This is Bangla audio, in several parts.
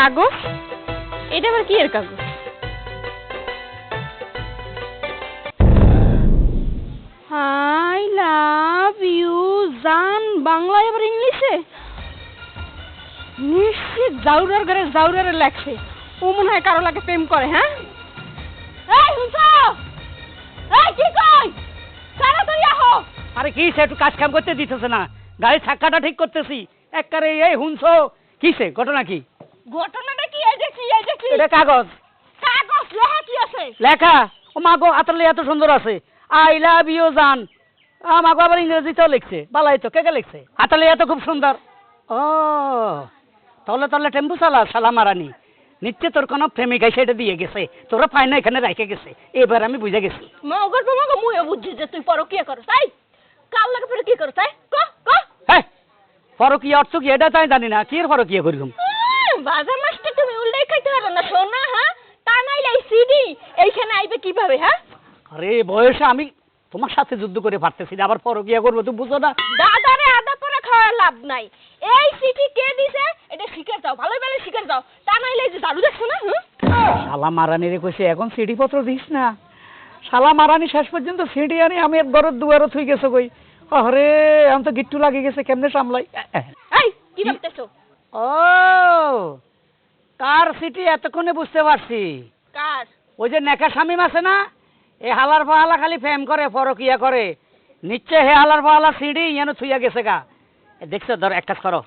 কাগজ? এটা আবার কি এর কাগজ? আই লাভ ইউ, জান, বাংলায় আবার ইংলিশে? নিশ্চিত জাউরার ঘরে জাউরারে লেখছে। ও মনে হয় কারও লাগে প্রেম করে হ্যাঁ? শুনছো? কি আরে কি সে একটু কাজ কাম করতে দিতেছে না? গাড়ির চাক্কাটা ঠিক করতেছি। একবারে এই হুনছো কিসে? ঘটনা কি? ঘটনাটা কি? এই দেখি এই দেখি এটা কাগজ। কাগজ? লেখা কি আছে? লেখা? ও মাগো আতলে এত সুন্দর আছে। আই লাভ ইউ জান। আমাকে আবার ইংরেজিতেও লিখছে। বালাই তো কে কে লিখছে? আতালে এত খুব সুন্দর। ও তাহলে তাহলে টেম্পু চালা সালা মারানি। নিশ্চয় তোর কোনো প্রেমিকা সেটা দিয়ে গেছে। তোরা পায় না এখানে রেখে গেছে। এবার আমি বুঝে গেছি। মগর মগর মুয়ে বুঝছি যে তুই পরো কি করছ তাই কাল লাগে পরে কি করছ তাই ক ক? হ্যাঁ ফরকিয়া অর্থ কি? এটা তাই জানি না। কি এর ফরকিয়া করিলাম? বাজার মাছটা তুমি উল্লেখ খাইতে পারো না শোনা হ্যাঁ? তা নাইলে এই সিডি এইখানে আইবে কীভাবে হ্যাঁ? আরে বয়সে আমি তোমার সাথে যুদ্ধ করে পারতেছি না আবার পরকিয়া করব তুমি বুঝো না। দাদারে আদা করে খাওয়া লাভ নাই। এই সিটি কে দিছে? এটা শিখে যাও ভালো ভালো শিখে যাও তা নাইলে এই যে দাদু দেখছ না? শালা মারানি রে কইছে এখন সিডি পত্র দিস না। শালা মারানি শেষ পর্যন্ত সিডি আনি আমি ঘরের দুয়ারও থুই গেছে কই? আরে আমি তো গিট্টু লাগে গেছে কেমনে সামলাই? এই কি ভাবতেছো? ও কার সিটি এতক্ষণে বুঝতে পারছি? কার? ওই যে নেকা শামিম আছে না এ হালার ফাহালা খালি ফেম করে পরকিয়া করে। নিশ্চয় হে হালার ফাহালা সিঁড়ি যেন থুইয়া গেছে গা। দেখছ ধর এক কাজ করো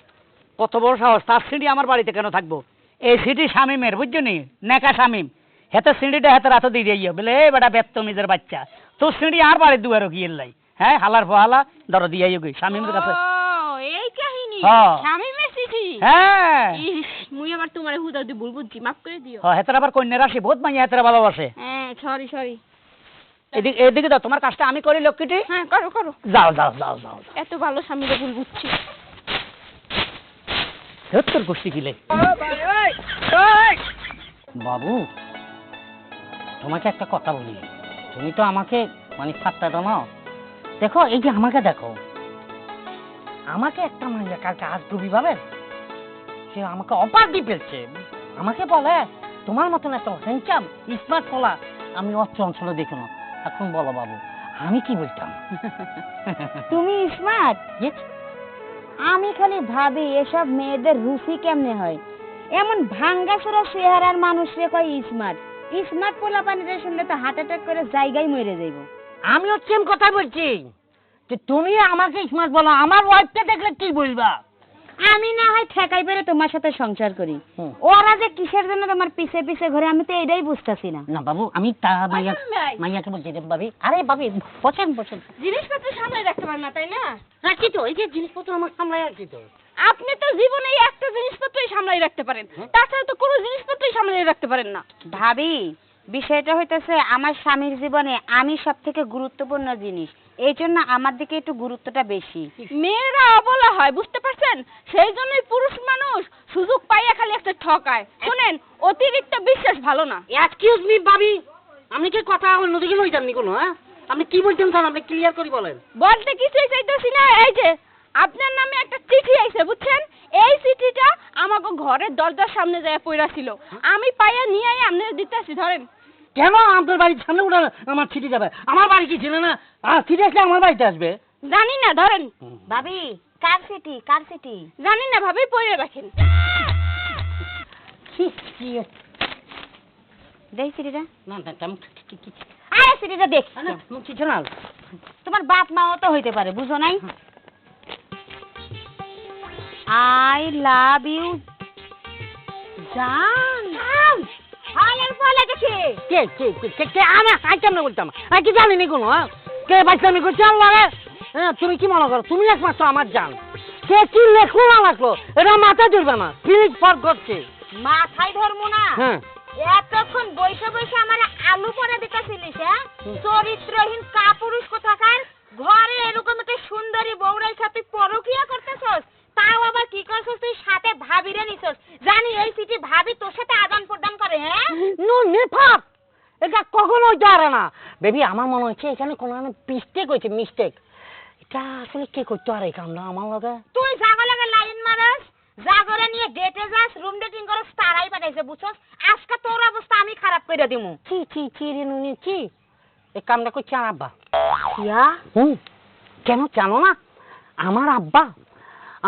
কত বড় সাহস তার সিঁড়ি আমার বাড়িতে কেন থাকব? এই সিঁড়ি শামিমের বুঝছ নি? নেকা শামিম। হেতে সিঁড়িটা হেতে রাতে দিয়ে যাইও। বলে এই বেটা বেত্তমিজের বাচ্চা। তোর সিঁড়ি আর বাড়ির দুয়ারও গিয়ে লাই? হ্যাঁ হালার ফাহালা ধরো দিয়ে গই শামিমের কাছে। এই কাহিনী হ্যাঁ। হ্যাঁ। মুই আবার তোমার হুদা দি ভুল বুঝছি মাফ করে দিও। হ্যাঁ হেতার আবার কন্যা রাশি বহুত মাইয়া হেতারা ভালোবাসে। হ্যাঁ সরি সরি এদিকে এদিকে দাও তোমার কাজটা আমি করি লক্ষ্মীটি? হ্যাঁ করো করো। যাও যাও যাও যাও এত ভালো ভুল বুঝছি। গোষ্ঠী কিলে বাবু তোমাকে একটা কথা বলি। তুমি তো আমাকে মানে সাতটা দাও দেখো এই যে আমাকে দেখো। আমাকে একটা মাইয়া কালকে আজ ডুবি পাবেন সে আমাকে অপার দিয়ে ফেলছে আমাকে বলে তোমার মতন এত হ্যান্ডসাম স্মার্ট ফলা আমি অর্থ অঞ্চলে দেখো না এখন বলো বাবু আমি কি বলতাম? তুমি স্মার্ট আমি খালি ভাবি এসব মেয়েদের রুচি কেমনে হয়? এমন ভাঙ্গাসুরা চেহারার মানুষরে কয় স্মার্ট স্মার্ট পোলা পানিটা শুনলে তো হার্ট অ্যাটাক করে জায়গায় মরে যাইব। আমিও সেম কথা বলছি। তুমি আমাকে স্মার্ট বলো আমার ওয়াইফকে দেখলে কি বলবা আমি না হয় ঠেকাই পেরে তোমার সাথে সংসার করি। ওরা যে কিসের জন্য তোমার পিছে পিছে ঘরে আমি তো এটাই বুঝতেছি না। না বাবু আমি তা মাইয়া মাইয়াকে বলছি যে ভাবি আরে ভাবি বসেন বসেন। জিনিসপত্র সামনে রাখতে পারেন না তাই না? রাখছি তো এই যে জিনিসপত্র আমার সামনে রাখছি তো। আপনি তো জীবনে একটা জিনিসপত্রই সামলাই রাখতে পারেন। তাছাড়া তো কোনো জিনিসপত্রই সামলাই রাখতে পারেন না। ভাবি বিষয়টা হইতেছে আমার স্বামীর জীবনে আমি সব থেকে গুরুত্বপূর্ণ জিনিস। এই জন্য আমার দিকে একটু গুরুত্বটা বেশি। মেয়েরা অবলা হয় বুঝতে পারছেন? সেই জন্যই পুরুষ মানুষ সুযোগ পাইয়া খালি একটা ঠকায়। শুনেন অতিরিক্ত বিশ্বাস ভালো না। এক্সকিউজ মি ভাবি আপনি কি কথা অন্যদিকে লই যাননি কোনো হ্যাঁ? আপনি কি বলছেন স্যার আপনি ক্লিয়ার করে বলেন। বলতে কিছুই চাইতেছি না এই যে আপনার নামে একটা চিঠি আইছে বুঝছেন? এই চিঠিটা আমাকে ঘরের দরজার সামনে যায় পড়া ছিল। আমি পাইয়া নিয়ে আই আপনার দিতেছি ধরেন। কেন আপনার বাড়ির সামনে ওটা আমার চিঠি যাবে? আমার বাড়ি কি ছিল না? আর চিঠি আসলে আমার বাড়িতে আসবে? জানি না ধরেন। ভাবি কার সিটি কার সিটি জানি না ভাবে পড়ে রাখেন। দেখ না না আরে তোমার বাপ মাও তো হইতে পারে বুঝো নাই? I love you. জান। হালের ফলে দেখে কে কে কে কে কে আমি আই কেমনে বলতাম আমি কি জানি নি কোনো? কে বাচ্চামি করছে আল্লাহ রে তুমি কি মনে করো? তুমি একমাত্র আমার জান। কে কি লেখলো না লাগল এটা মাথা ধরবে না। ফিনিশ ফর করছে মাথায় ধরমু না। হ্যাঁ। এতক্ষণ বৈশা বৈশা আমার আলু পরে দিতেছিলিস হ্যাঁ? চরিত্রহীন কাপুরুষ কোথাকার ঘরে এরকম একটা সুন্দরী বউরাই সাথে পরকিয়া করতেছস তাও আবার কি করছস তুই সাথে ভাবিরে নিছস জানি এই সিটি ভাবি তোর সাথে আদান প্রদান করে হ্যাঁ নো নেফাক এটা কখনো হইতে পারে না বেবি আমার মনে হচ্ছে এখানে কোনো মিস্টেক হয়েছে মিস্টেক এটা আসলে কে করতে? পারে এই কামটা আমার লগে। তুই জাগা লাগে লাইন মারাস যা করে নিয়ে ডেটে যাস রুম ডেটিং করস তারাই পাঠাইছে বুঝছস? আজকে তোর অবস্থা আমি খারাপ করে দিমু। কি কি কি রে নুনি কি? এই কামটা করছে আমার আব্বা। কিয়া হুম। কেন জানো না? আমার আব্বা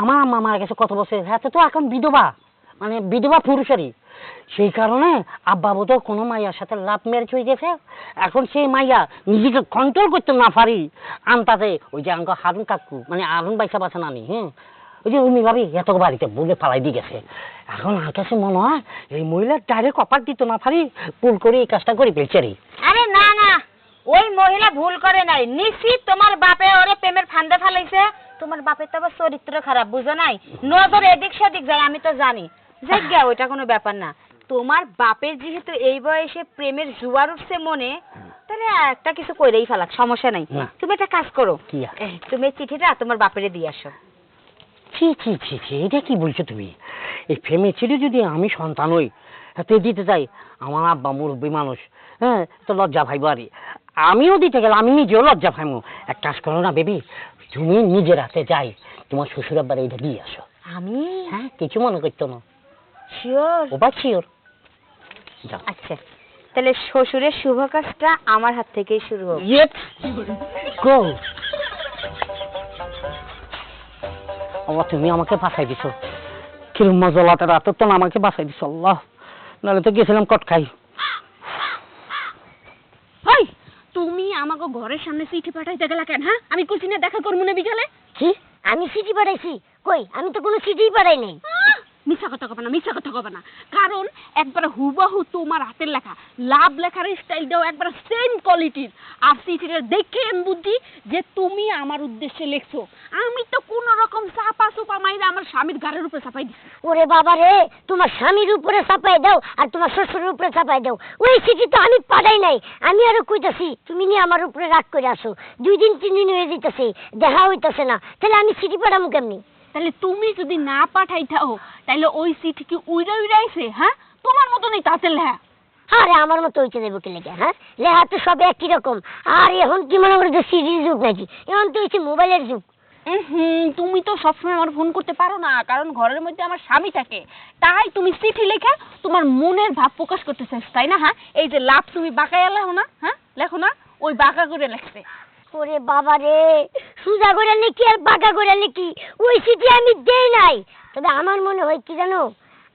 আমার আম্মা মারা গেছে কত বছর? হাতে তো এখন বিধবা। মানে বিধবা পুরুষেরই। সেই কারণে আব্বা বোধহয় কোনো মাইয়ার সাথে লাভ ম্যারেজ হয়ে গেছে। এখন সেই মাইয়া নিজেকে কন্ট্রোল করতে না পারি। আনতাতে ওই যে আঙ্ক হারুন কাকু মানে আরুন বাইসা বাসা নানি হ্যাঁ ওই যে উনি ভাবি এত বাড়িতে বলে পালাই দিয়ে গেছে। এখন আমার কাছে মনে হয় এই মহিলার ডাইরেক্ট অপার দিত না পারি, ভুল করে এই কাজটা করে ফেলছে আরে না না, ওই মহিলা ভুল করে নাই। নিশ্চিত তোমার বাপে ওরে প্রেমের ফান্দে ফেলাইছে। তোমার বাপের তো আবার চরিত্র খারাপ, বুঝো নাই? নজর এদিক সেদিক যায়, আমি তো জানি। জায়গা ওইটা কোনো ব্যাপার না। তোমার বাপের যেহেতু এই বয়সে প্রেমের জুয়ার উঠছে মনে তাহলে একটা কিছু কইরেই ফেলাক সমস্যা নাই। তুমি একটা কাজ করো। তুমি চিঠিটা তোমার বাপেরে দিয়ে আসো। ছি ছি ছি ছি এটা কি বলছো তুমি? এই ফেমে ছেড়ে যদি আমি সন্তান হই হাতে দিতে চাই? আমার আব্বা মুরব্বী মানুষ হ্যাঁ তো লজ্জা ভাইব আরে। আমিও দিতে গেলে আমি নিজেও লজ্জা ভাইমো এক কাজ করো না বেবি তুমি নিজের হাতে যাই তোমার শ্বশুর আব্বার এইটা দিয়ে আসো। আমি? হ্যাঁ কিছু মনে করতো না। শিওর ও শিওর যাও। আচ্ছা। তাহলে শ্বশুরের শুভ কাজটা আমার হাত থেকেই শুরু হোক। ইয়েট গো আল্লাহ তুমি আমাকে বাঁচাই দিছো। কিরম মজলাতে রাত তো আমাকে বাঁচাই দিছো আল্লাহ। নাহলে তো গেছিলাম কট খাই হাই তুমি আমাকে ঘরের সামনে চিঠি পাঠাইতে গেলা কেন হ্যাঁ? আমি কুচিনে দেখা করব না বিকালে। কি? আমি চিঠি পাঠাইছি? কই? আমি তো কোনো চিঠিই পাঠাই নাই। মিথ্যা কথা কবে না মিথ্যা কথা কবে না। কারণ একবার হুবাহু তোমার হাতের লেখা, লাভ লেখার স্টাইলটাও একবার সেম কোয়ালিটির আর চিঠিটা দেখে আমি বুদ্ধি যে তুমি আমার উদ্দেশ্যে লেখছো। আমি তো কোন রকম চাপা চুপা মাইরা আমার স্বামীর গাড়ির উপরে চাপাই দিছি। ওরে বাবা রে, তোমার স্বামীর উপরে চাপাই দাও আর তোমার শ্বশুরের উপরে চাপাই দাও। ওই চিঠি তো আমি পাঠাই নাই। আমি আরও কইতাছি, তুমি নিয়ে আমার উপরে রাগ করে আসো। দুই দিন, তিন দিন হয়ে যেতেছে দেখা হইতাছে না। তাহলে আমি চিঠি পাঠাবো কেমনি? তাহলে তুমি যদি না পাঠাইতাও তাহলে ওই চিঠি কি উইরা উইরাইছে হ্যাঁ? তোমার মতনই তাতে লেখা আরে আমার মতো হইতে দেবো কে লেগে হ্যাঁ? লেহা তো সব একই রকম। আর এখন কি মনে করো যে সিডির যুগ নাকি? এখন তো হচ্ছে মোবাইলের যুগ। হুম তুমি তো সবসময় আমার ফোন করতে পারো না কারণ ঘরের মধ্যে আমার স্বামী থাকে। তাই তুমি চিঠি লেখা তোমার মনের ভাব প্রকাশ করতে চাইছ তাই না হ্যাঁ? এই যে লাভ তুমি বাঁকাইয়া লেখো না হ্যাঁ? লেখো না ওই বাঁকা করে লেখছে। ওরে বাবা রে সুজা করে লিখি আর বাঁকা করে লিখি ওই চিঠি আমি দেই নাই। তবে আমার মনে হয় কি জানো?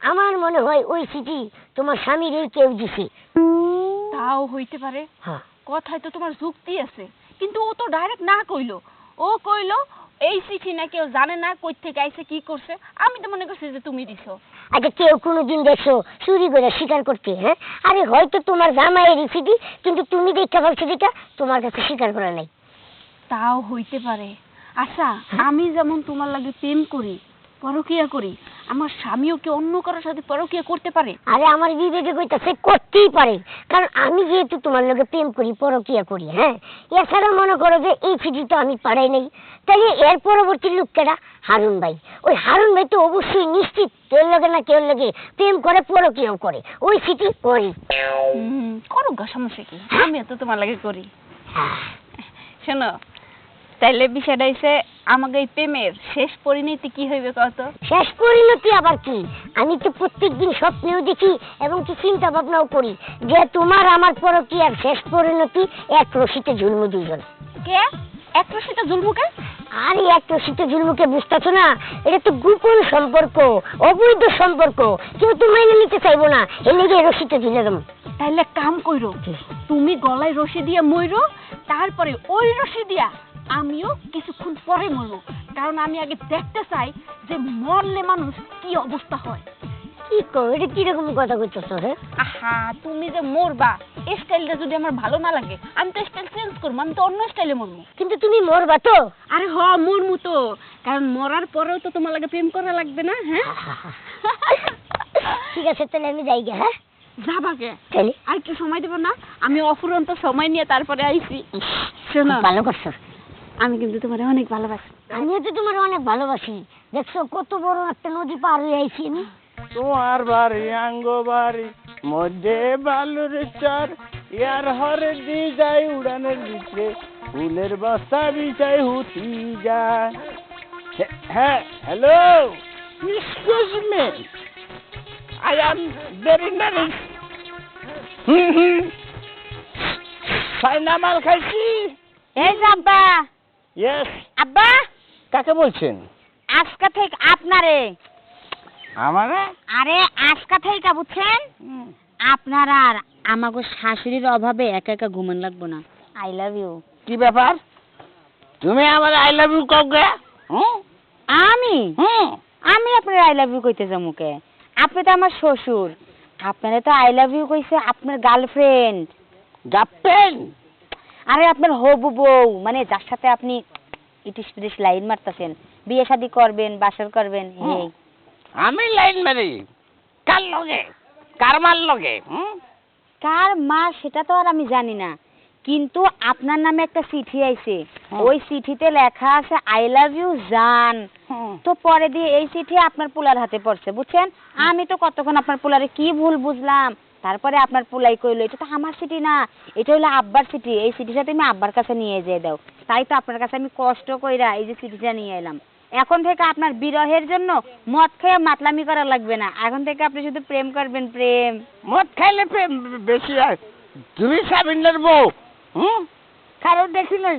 আমার মনে হয় ওই চিঠি তোমার স্বামীর এই কেউ দিছে। তাও হইতে পারে। হ্যাঁ। কথায় তো তোমার যুক্তি আছে। কিন্তু ও তো ডাইরেক্ট না কইলো। ও কইলো এই চিঠি না কেউ জানে না কই থেকে আইছে কি করছে? আমি তো মনে করছি যে তুমি দিছো। আচ্ছা কেউ কোনোদিন দেখছ চুরি করে স্বীকার করতে হ্যাঁ? আরে হয়তো তোমার জামাইয়ের চিঠি কিন্তু তুমি দেখা ভাবছ যেটা তোমার কাছে স্বীকার করা নাই। তাও হইতে পারে। আচ্ছা আমি যেমন তোমার লাগে প্রেম করি পরকিয়া করি আমার স্বামীও কি অন্য কারোর সাথে পরকিয়া করতে পারে? আরে আমার বিবেকে কইতাছে করতেই পারে। কারণ আমি যেহেতু তোমার লগে প্রেম করি পরকিয়া করি হ্যাঁ? এছাড়া মনে করো যে এই চিঠি তো আমি পাঠাই নাই। তাহলে এর পরবর্তী লোকটা হারুন ভাই। ওই হারুন ভাই তো অবশ্যই নিশ্চিত তোর লগে না কেউ লগে প্রেম করে পরকিয়াও করে। ওই চিঠি করি। হুম করো গা সমস্যা কি? আমিও তো তোমার লাগে করি। শোনো তাইলে বিষয়টা হইছে আমাকে এই প্রেমের শেষ পরিণতি কি হইবে কত? শেষ পরিণতি আবার কি? আমি তো প্রত্যেকদিন স্বপ্নেও দেখি এবং কি চিন্তা ভাবনাও করি যে তোমার আমার পরকিয়ার শেষ পরিণতি? এক রশিতে ঝুলমু দুজন কে? এক রশিতে জুলমুকে আরে এক রশিতে ঝুলমুকে বুঝতেছো না? এটা তো গোপন সম্পর্ক অবৈধ সম্পর্ক। কেউ তো মেনে নিতে চাইব না। এ লেগে রশিতে ঝুলে দেবো তাইলে কাম কইরো তুমি গলায় রশি দিয়ে মইরো তারপরে ওই রশি দিয়া আমিও কিছুক্ষণ পরে মরবো। কারণ আমি আগে দেখতে চাই যে মরলে মানুষ কি অবস্থা হয়। কি কো এটা কীরকম কথা কইতেছো হ্যাঁ আহা তুমি যে মরবা এই স্টাইলটা যদি আমার ভালো না লাগে আমি তো স্টাইল চেঞ্জ করব আমি তো অন্য স্টাইলে মরবো। কিন্তু তুমি মরবা তো? আরে হ মরমু তো। কারণ মরার পরেও তো তোমার লাগে প্রেম করা লাগবে না হ্যাঁ? ঠিক আছে তাহলে আমি যাই গে হ্যাঁ? যাবাকে আর একটু সময় দেবো না আমি অফুরন্ত সময় নিয়ে তারপরে আইছি। শোনো। ভালো করছ। আমি কিন্তু তোমার অনেক ভালোবাসি। আমিও তো তোমার অনেক ভালোবাসি। দেখছ কত বড় একটা নদী পার হয়ে আইছি আমি। তোমার বাড়ি আঙ্গ বাড়ি মধ্যে বালুর চর ইয়ার হরে দি যায় উড়ানের ভিতরে ফুলের বস্তা বিছাই হুতি যায় হ্যাঁ hello? Excuse me. I am very nervous. হুম হুম। খাইছি। এই আব্বা ইয়েস আব্বা? কাকে বলছেন? আজকা থেকে আপনারে। আমারে? আরে আজকা থেকে বুঝছেন? আপনার আর আমাকে শাশুড়ির অভাবে একা একা ঘুমান লাগবো না। আই লাভ ইউ কি ব্যাপার? তুমি আমার আই লাভ ইউ কবে হুম? আমি? হুম। আমি আপনার আই লাভ ইউ কইতে যাব কে? আপনি তো আমার শ্বশুর। আপনারা তো আই লাভ ইউ কইছে আপনার গার্লফ্রেন্ড গাপ্পেন আরে আপনার হবু বউ মানে যার সাথে আপনি ইটিস পিটিস লাইন মারতেছেন বিয়ে শাদি করবেন বাসর করবেন। এই আমি লাইন মারি। কার লগে? কার মার লগে? হুম? কার মা সেটা তো আর আমি জানি না। কিন্তু আপনার নামে একটা চিঠি আইছে। ওই চিঠিতে লেখা আছে আই লাভ ইউ জান। তো পরে দিয়ে এই চিঠি আপনার পোলার হাতে পড়ছে বুঝছেন? আমি তো কতক্ষণ আপনার পোলারে কি ভুল বুঝলাম? তারপরে আপনার পোলাই কইলো, এটা তো আমার চিঠি না, এটা হলো আব্বার চিঠি এই চিঠিটা তুমি আব্বার কাছে নিয়ে যেয়ে দাও। তাই তো আপনার কাছে আমি কষ্ট কইরা এই যে চিঠিটা নিয়ে এলাম। এখন থেকে আপনার বিরহের জন্য মদ খেয়ে মাতলামি করা লাগবে না। এখন থেকে আপনি শুধু প্রেম করবেন, প্রেম। মদ খাইলে প্রেম বেশি হয়। তুমি সাবিনের বউ, হুম? কারও দেখি নাই?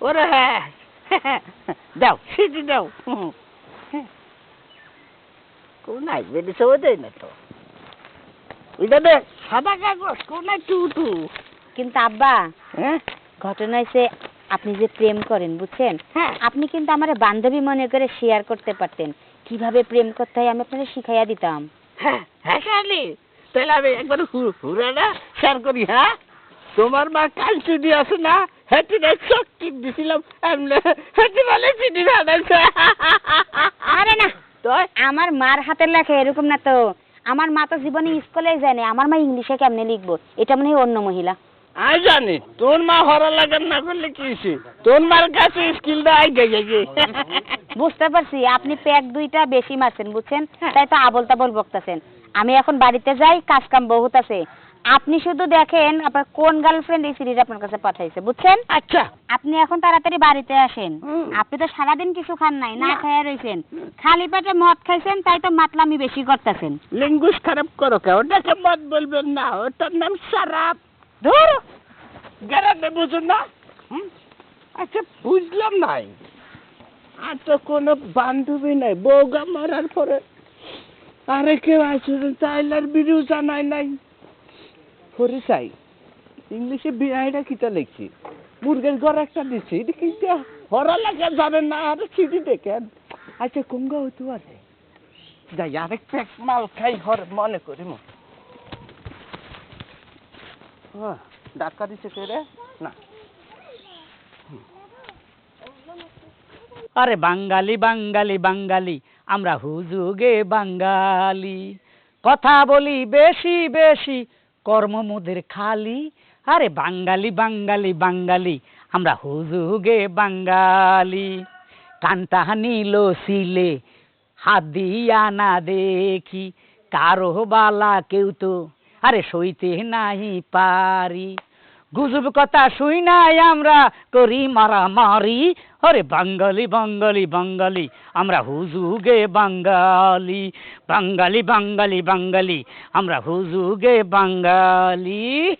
ওরে হ্যাঁ। দাও, সিটি দাও। হুম। কোনায় বেরিয়েছে ও দেয় না তো। ওইটা দে সাদা কাগজ কোনায় টু টু কিন্তু আব্বা হ্যাঁ? ঘটনা হয়েছে আপনি যে প্রেম করেন বুঝছেন? হ্যাঁ। আপনি কিন্তু আমার বান্ধবী মনে করে শেয়ার করতে পারতেন। কীভাবে প্রেম করতে হয় আমি আপনাকে শিখাইয়া দিতাম। হ্যাঁ হ্যাঁ শালি। তাহলে আমি একবার হুরানা শেয়ার করি হ্যাঁ? তোমার মা কাল চিঠি আছে না? হেঁটে না চোখ টিপ দিছিলাম এমনি হেঁটে বলে চিঠি আরে না আমার মার হাতের লেখা এরকম না তো। আমার মা তো জীবনে স্কুলে যায় না আমার মা ইংলিশে কেমনে লিখব? এটা মনে হয় অন্য মহিলা। আমি জানি তোর মা হরা লাগান না করলে কি হইছে? তোর মার কাছে স্কিলটা আই গে গে। বুঝতে পারছি আপনি প্যাক দুইটা বেশি মারছেন বুঝছেন? তাই তো আবল তাবল বকতাছেন। আমি এখন বাড়িতে যাই কাজ কাম বহুত আছে। আপনি শুধু দেখেন আপনার কোন গার্লফ্রেন্ড এই সিরিজ আপনার কাছে পাঠাইছে বুঝছেন? আচ্ছা। আপনি এখন তাড়াতাড়ি বাড়িতে আসেন। আপনি তো সারাদিন কিছু খান নাই না খেয়ে রইছেন। খালি পেটে মদ খাইছেন তাই তো মাতলামি বেশি করতেছেন। লিঙ্গুস খারাপ করো কে ওটাকে মত বলবেন না ওটার নাম সারাপ। ধর! গ্যারান্টি বুঝুন না? আচ্ছা বুঝলাম নাই। আর তো কোনো বান্ধবী নাই বউগা মারার পরে আরে কেউ আসলে চাইলার বিড়িও জানাই নাই। পরে চাই। ইংলিশে বিআইটা কিতা লিখছি? মুরগের ঘর একটা দিচ্ছি, এটা কিন্তু হরা লাগে, জানেন না, আর সিঁড়ি দেখেন। আচ্ছা কুঙ্গা হইতে পারে যাই, আরেক প্যাক মাল খাই, হর, মনে করি মো। ডাক্তার দিছে কে রে? না। আরে বাঙালি বাঙালি বাঙালি, আমরা হুজুগে বাঙালি। কথা বলি বেশি বেশি কর্ম মোদের খালি। আরে বাঙালি বাঙালি বাঙালি, আমরা হুজুগে বাঙালি। কান্তা নিল সিলে হাত দিয়া না দেখি, কারও বালা কেউ তো, আরে সইতে নাহি পারি। গুজব কথা শুই নাই আমরা করি মারামারি। আরে বাঙালি বাঙালি বাঙালি আমরা হুজুগে বাঙালি। বাঙালি বাঙালি বাঙালি আমরা হুজুগে বাঙালি।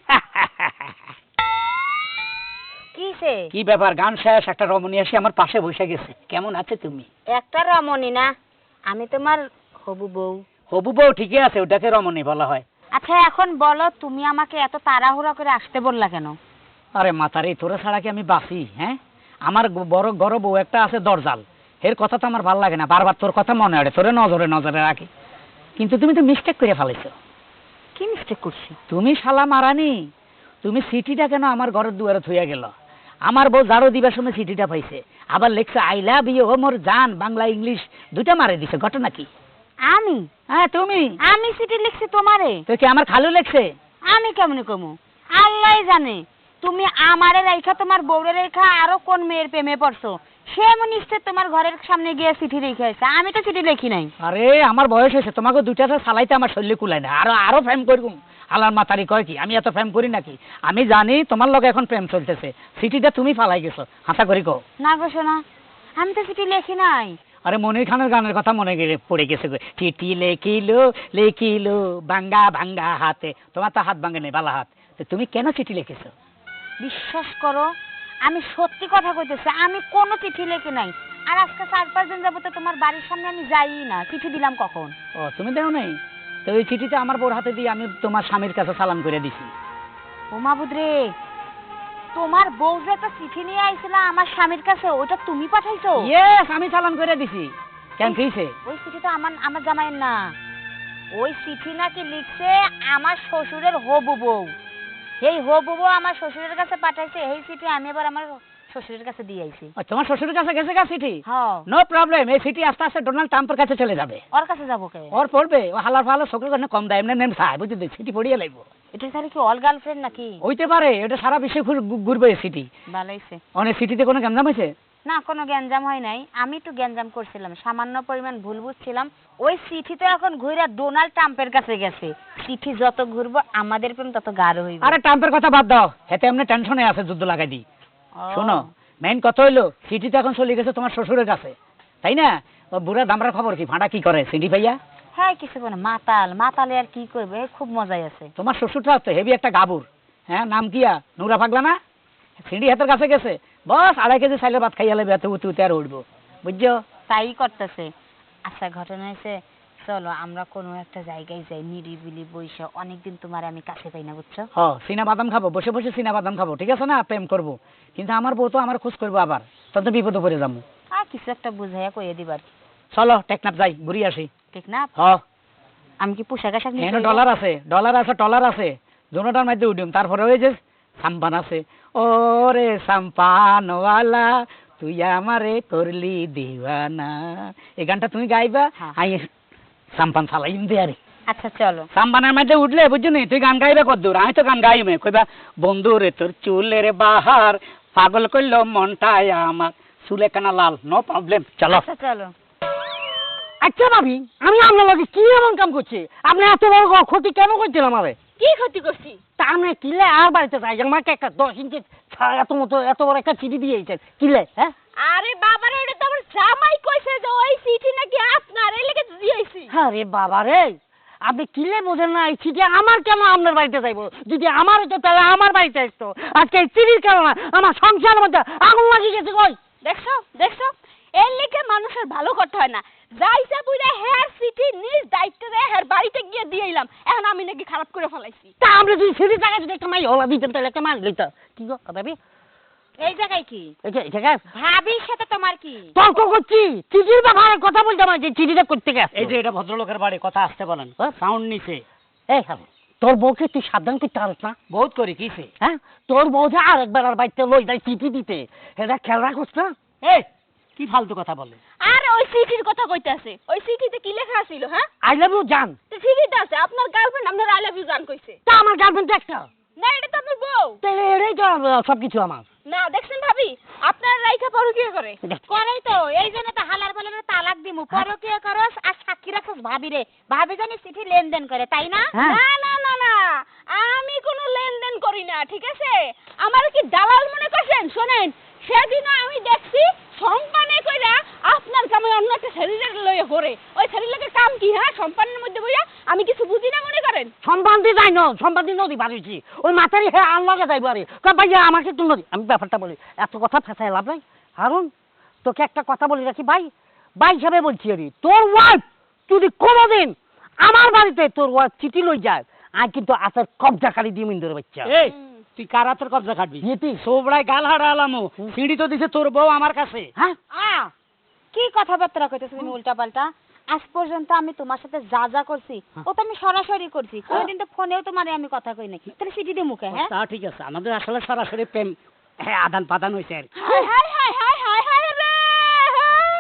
কিসে কি ব্যাপার গান শেষ একটা রমণী এসে আমার পাশে বসে গেছে। কেমন আছে তুমি? একটা রমণী না আমি তোমার হবু বউ। হবু বউ ঠিকই আছে ওটাকে রমণী বলা হয়। আচ্ছা এখন বলো তুমি আমাকে এত তাড়াহুড়া করে আসতে বললা কেন? আরে মাতারে তোরা ছাড়া কি আমি বাসি হ্যাঁ? আমার বড় বড় বউ একটা আছে দরজাল এর কথা তো আমার ভালো লাগে না বারবার তোর কথা মনে হয় তোরে নজরে নজরে রাখি। কিন্তু তুমি তো মিস্টেক করে ফেলেছো কি মিস্টেক করছি? তুমি শালা মারানি তুমি সিটিটা কেন আমার ঘরের দুয়ারে থইয়া গেল? আমার বউ জারো দিবার সময় সিটিটা পাইছে আবার লেখছে আই লাভ ইউ ও মোর জান বাংলা ইংলিশ দুইটা মারে দিছে ঘটনা কি? আমি? হ্যাঁ তুমি? আমি চিঠি লিখছি তোমারে। তো কি আমার খালু লেখছে? আমি কেমনে কমু? আল্লাহ জানে। তুমি আমারে রেখা তোমার বউরে রেখা আরও কোন মেয়ের প্রেমে পড়ছো? সে নিশ্চয় তোমার ঘরের সামনে গিয়ে চিঠি রেখে আছে আমি তো চিঠি লিখি নাই। আরে আমার বয়স হয়েছে তোমাকে দুইটা তো চালাইতে আমার শরীরে কুলায় না। আরও আরও প্রেম করব। আলার মাতারি কয় কি আমি এত প্রেম করি নাকি? আমি জানি তোমার লগে এখন প্রেম চলতেছে। সিটিটা তুমি ফালাই গেছো। হাসা করি কো না গো শোনা আমি তো চিঠি লিখি নাই। আরে মনির খানের গানের কথা মনে গেলে পড়ে গেছে গো। চিঠি লেখিলো লেখিলো ভাঙ্গা ভাঙ্গা হাতে। তোমার তো হাত ভাঙে নেই বালা হাত। তো তুমি কেন চিঠি লিখেছো? বিশ্বাস করো আমি সত্যি কথা কইতেছি আমি কোনো চিঠি লেখি নাই। আর আজকে চার পাঁচ দিন যাব তো তোমার বাড়ির সামনে আমি যাই না। চিঠি দিলাম কখন? ও তুমি দেও নাই? তো ওই চিঠিটা আমার বোর হাতে দিয়ে আমি তোমার স্বামীর কাছে সালাম করে দিছি। ও মাবুদ রে তোমার বউ যে একটা চিঠি নিয়ে আইছিল আমার স্বামীর কাছে ওটা তুমি পাঠাইছো? ইয়েস আমি সালাম করে দিছি। কেন কিছে ওই চিঠি তো আমার আমার জামাইয়ের না। ওই চিঠি নাকি লিখছে আমার শ্বশুরের হবু বউ। এই হবু বউ আমার শ্বশুরের কাছে পাঠাইছে এই চিঠি আমি এবার আমার শ্বশুরের কাছে দিয়ে আইছি। তোমার শ্বশুরের কাছে গেছে গা চিঠি? হ্যাঁ। নো প্রবলেম এই চিঠি আস্তে আস্তে ডোনাল্ড ট্রাম্পের কাছে চলে যাবে। ওর কাছে যাব কে? ওর পড়বে ও হালার ফালার সকলের কাছে কম দেয় এমনি নেম চায় বুঝলি? চিঠি পড়িয়ে লাগবো এটা তাহলে কি অল গার্লফ্রেন্ড নাকি? হইতে পারে এটা সারা বিশ্বে ঘুরবে সিটি ভালোইছে। অনেক সিটিতে কোনো গ্যাঞ্জাম হয়েছে? না কোনো গ্যাঞ্জাম হয় নাই। আমি একটু গ্যাঞ্জাম করছিলাম সামান্য পরিমাণ ভুল বুঝছিলাম। ওই চিঠি তো এখন ঘুরে ডোনাল্ড ট্রাম্পের কাছে গেছে। চিঠি যত ঘুরবো আমাদের প্রেম তত গাঢ় হইবে। আরে ট্রাম্পের কথা বাদ দাও। এতে এমনি টেনশনে আছে যুদ্ধ লাগাই দি। শোনো মেইন কথা হইল সিটি তো এখন চলে গেছে তোমার শ্বশুরের কাছে। তাই না? বুড়া দামরার খবর কি? ভাড়া কি করে? সিটি ভাইয়া হ্যাঁ কিছু কোনো মাতাল মাতালে আর কি করবে? খুব মজাই আছে। তোমার শ্বশুরটা তো হেভি একটা গাবুর। হ্যাঁ নাম কিয়া নুরা পাগলা না? সিঁড়ি হাতের কাছে গেছে। বস আড়াই কেজি চাইলে ভাত খাইয়া লাগবে এত উতে উতে আর উঠবো বুঝছ? তাই করতেছে। আচ্ছা ঘটনা হয়েছে চলো আমরা কোনো একটা জায়গায় যাই নিরিবিলি বৈশা অনেকদিন তোমার আমি কাছে পাই না বুঝছ? হ সিনা বাদাম খাব। বসে বসে সিনা বাদাম খাব ঠিক আছে না? প্রেম করব। কিন্তু আমার বউ তো আমার খোঁজ করব আবার। তত বিপদে পড়ে যাব। আর কিছু একটা বুঝাইয়া কইয়ে দিবার চলো টেকনাফ যাই ঘুরি আসি। ঠিক না হ। আমি কি পোশাক আশাক নিয়ে ডলার আছে ডলার আছে টলার আছে। দুটার মধ্যে উঠিম তারপরে ওই যে সাম্পান আছে। ও রে সাম্পানওয়ালা তুই আমারে করলি দিওয়ানা। এই গানটা তুমি গাইবা হ্যাঁ। আই সাম্পান চালাইম দে আরে। আচ্ছা চলো। সাম্পানের মধ্যে উঠলে বুঝছ নি তুই গান গাইবে কদ্দূর আমি তো গান গাইমে কইবা বন্ধু রে তোর চুলের বাহার পাগল করল মনটায় আমার চুলে কানা লাল নো প্রবলেম চলো। আচ্ছা চলো। আচ্ছা ভাবি আমি আপনার লগে কি এমন কাম করছি? আপনি এত বড় ক্ষতি কেন করছেন আমারে? কি ক্ষতি করছি? তা আপনি কিলে আর বাড়িতে যাই আমাকে একটা দশ ইঞ্চি ছা- এত মতো এত বড় একটা চিঠি দিয়েছেন কিলে হ্যাঁ? আরে বাবারে ওটা তো আমার জামাই কইছে যে ওই চিঠি নাকি আপনার এই লেগে দিয়েছি। আরে বাবা রে আপনি কিলে বোঝেন না এই চিঠি আমার কেন আপনার বাড়িতে যাইবো? যদি আমার হতো তাহলে আমার বাড়িতে আসতো। আজকে এই চিঠির কারণে আমার সংসারের মধ্যে আগুন লাগিয়ে গেছে কই? দেখছ দেখছ? এর লেগে মানুষের ভালো করতে হয় না। যাইছে বুঝে হেয়ার সিটি নিজ দায়িত্বে হেয়ার বাড়িতে গিয়ে দিয়ে এলাম। এখন আমি নাকি খারাপ করে ফেলাইছি। তা আমরা যদি চিঠি টাকা যদি একটা মাই হলা দিতেন তাহলে একটা মার লইতো কি গো ভাবি? এই জায়গায় কি? এটা এটা ভাবির সাথে তোমার কি? তর্ক করছি। চিঠির ব্যাপারে কথা বলতে আমার যে চিঠিটা করতে গেছে। এই যে এটা ভদ্রলোকের বাড়ি কথা আসতে বলেন। সাউন্ড নিচে। এই হ্যালো তোর বউকে তুই সাবধান করতে পারিস না। বহুত করি কিসে? হ্যাঁ? তোর বউ যে আরেকবার আর বাড়িতে লই যায় চিঠি দিতে এটা খেয়াল রাখোস না? এই কি ফালতু কথা বলে? আর ওই চিঠির কথা কইতাছে। ওই চিঠিতে কি লেখা ছিল হ্যাঁ? আই লাভ ইউ জান। তো ঠিকই তো আছে আপনার গার্লফ্রেন্ড আপনার আই লাভ ইউ জান কইছে। তা আমার গার্লফ্রেন্ড একটা। না এটা তো আপনার বউ। তাহলে এটাই তো সব কিছু আমার। না দেখছেন ভাবি আপনার রাইখা পর কি করে করেই তো এই জন্য তো হালার বলে তালাক দিমু। পরকিয়া করস আর সাক্ষী রাখস ভাবি রে। ভাবি জানি চিঠি লেনদেন করে তাই না? হ্যাঁ। না না না না। আমি কোনো লেনদেন করি না ঠিক আছে? আমার কি দালাল মনে করছেন? শোনেন সেদিন আমি দেখছি সম্পানে কইরা আপনার কামে অন্য একটা শরীরের লয়ে হরে ওই শরীরের কাম কি হ্যাঁ? সম্পানের মধ্যে বইয়া আমি কিছু বুঝি না মনে করেন? সম্পান্তি যাই ন সম্পান্তি নদী পারিছি ওই মাথারি হ্যাঁ আল্লাহকে যাইব আরে। ভাইয়া আমাকে তুই নদী। আমি ব্যাপারটা বলি এত কথা ফেসাই লাভ নাই। হারুন তোকে একটা কথা বলি রাখি ভাই। ভাই হিসাবে বলছি আরে তোর ওয়াইফ যদি কোনোদিন আমার বাড়িতে তোর ওয়াইফ চিঠি লই যায় আই কিন্তু আসার কবজা খালি দিয়ে মিন্দুর বাচ্চা। এই তুই কার হাতের কবজা কাটবি? ইয়েতি সোবড়ায় গাল হারা আলামো সিঁড়ি তো দিছে তোর বউ আমার কাছে। হ্যাঁ? আ কি কথাবার্তা কইতেছ তুমি উল্টা পাল্টা আজ পর্যন্ত আমি তোমার সাথে যা যা করছি ও তো আমি সরাসরি করছি। কোনদিন তো ফোনেও তোমারে আমি কথা কই নাই। তাহলে চিঠি দিয়ে মুখে হ্যাঁ? তা ঠিক আছে আমাদের আসলে সরাসরি প্রেম হ্যাঁ আদান পাদান হয়েছে আর। হাই হাই হাই হাই হাই হাই রে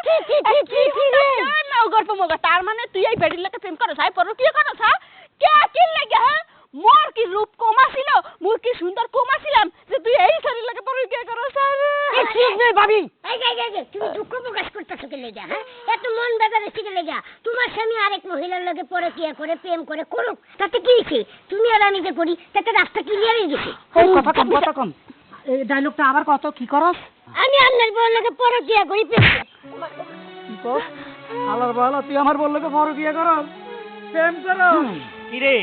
কি কি কি কি রে? না গল্প মগা তার মানে তুই এই বেডির লাগে প্রেম করছ পর কি করছ হ্যাঁ? কে কি লাগে হ্যাঁ? মোর কি রূপ কমা ছিল মোর কি সুন্দর কমা ছিলাম যে তুই এই শরীর লাগে পর কি করছ এক্সকিউজ মি ভাবি? এই যে, এই যে, এই যে, তুমি দুঃখ প্রকাশ করতেছো কে লেগা হ্যাঁ? এত মন বেজার এসে লেগা তোমার স্বামী আরেক মহিলার লগে পরে কিয়া করে প্রেম করে করুক তাতে কি হয়েছে? তুমি আর আমি যে করি তাতে রাস্তা ক্লিয়ার হয়ে গেছে। এই কথা কম কথা কম। এই ডায়লগটা আবার কত কি করস? আমি আপনার বউর লগে পরে কি করি প্রেম করি। কি কস হালার বালা তুই আমার বলল কে পরকিয়া করো প্রেম করো কিরে?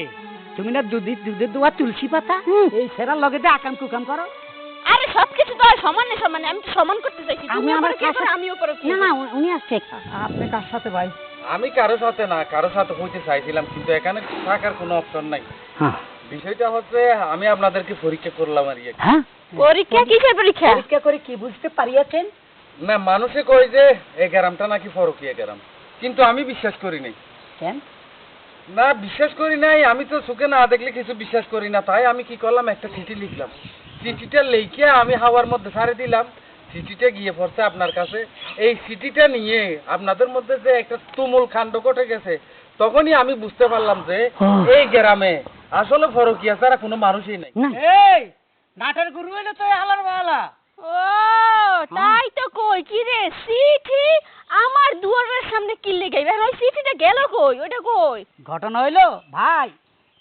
তুমি না দুধি দুধের দোয়া তুলসী পাতা? এই সেরার লগে দিয়ে আকাম কুকাম করো। আরে সবকিছু তো আর সমানে সমানে আমি তো সমান করতে চাইছি। তুমি আমার আমার কাছে- করে আমিও করে না না উনি আসছে আপনি কার সাথে ভাই? আমি কারও সাথে না কারও সাথে হইতে চাইছিলাম কিন্তু এখানে থাকার কোনো অপশন নাই। হ্যাঁ। বিষয়টা হচ্ছে আমি আপনাদেরকে পরীক্ষা করলাম আর ইয়ে হ্যাঁ? পরীক্ষা? কিসের পরীক্ষা? পরীক্ষা করে কি বুঝতে পারিয়াছেন? না মানুষে কয় যে এই গ্রামটা নাকি ফরকিয়া গ্রাম। কিন্তু আমি বিশ্বাস করি নাই। কেন? না বিশ্বাস করি নাই। আমি তো চোখে না দেখলে কিছু বিশ্বাস করি না। তাই আমি কি করলাম? একটা চিঠি লিখলাম। চিঠিটা লিখে আমি হাওয়ার মধ্যে ছাড়ে দিলাম। চিঠিটা গিয়ে পড়ছে আপনার কাছে। এই চিঠিটা নিয়ে আপনাদের মধ্যে যে একটা তুমুল কাণ্ড ঘটে গেছে তখনই আমি বুঝতে পারলাম যে এই গ্রামে আসলে ফরকিয়া ছাড়া কোনো মানুষই নাই। এই! নাটের গুরু হইলে তো হালার বালা। ও তাই তো কই কি রে? চিঠি আমার দুয়ারের সামনে কি লেগে? গেল ওই চিঠিটা গেল কই? ওটা কই? ঘটনা হইল ভাই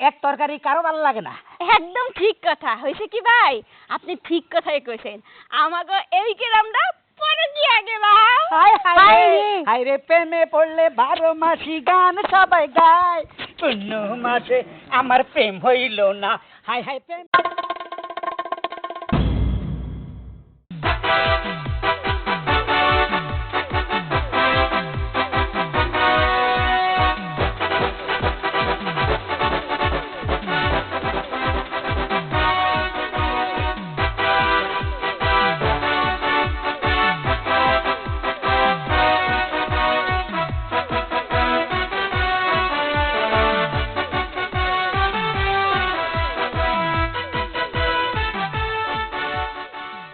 এক তরকারি কারও ভালো লাগে না। একদম ঠিক কথা। হয়েছে কি ভাই? আপনি ঠিক কথাই কইছেন। আমাকে এই গ্রামটা পরে কি আগে ভাই। হাই হাই হাই রে প্রেমে পড়লে বারো মাসি গান সবাই গায়। অন্য মাসে আমার প্রেম হইল না। হাই হাই প্রেম